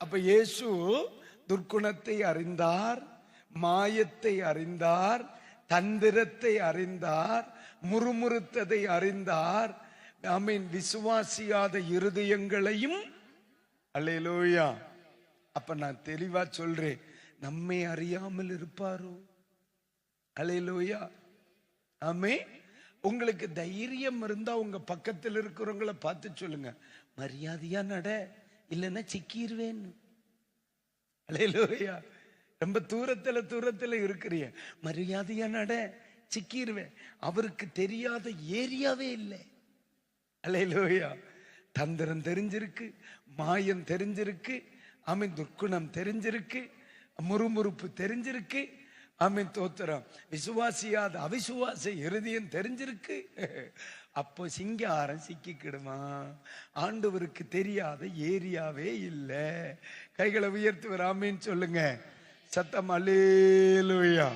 அப்ப இயேசு துர்க்குணத்தை அறிந்தார் மாயத்தை அறிந்தார் தந்திரத்தை அறிந்தார் முறுமுறுத்ததை அறிந்தார். ஆமீன் விசுவாசியாத இருதயங்களையும் அல்லேலூயா அப்ப நான் தெளிவா சொல்றேன் நம்மை அறியாமல் இருப்பாரோ? அல்லேலூயா ஆமே உங்களுக்கு தைரியம் இருந்தா உங்க பக்கத்தில் இருக்கிறவங்கள பார்த்து சொல்லுங்க. மரியாதையா நட. இல்லைன்னா சிக்கிருவேன். அல்லேலூயா ரொம்ப தூரத்துல தூரத்துல இருக்கிறிய மரியாதையா நட சிக்கிடுவேன் அவருக்கு தெரியாத ஏரியாவே இல்லை. அலையிலோயா. தந்திரம் தெரிஞ்சிருக்கு மாயம் தெரிஞ்சிருக்கு ஆமீன் தெரிஞ்சிருக்கு முறுமுறுப்பு தெரிஞ்சிருக்கு ஆமீன் தோத்திரம். விசுவாசியாத அவிசுவாச இருதயம் தெரிஞ்சிருக்கு. அப்போ சிங்காரம் சிக்கிக்கிடுமா? ஆண்டவருக்கு தெரியாத ஏரியாவே இல்லை. கைகளை உயர்த்துவர் ஆமீன் சொல்லுங்க. சத்தம் அல்லேலூயா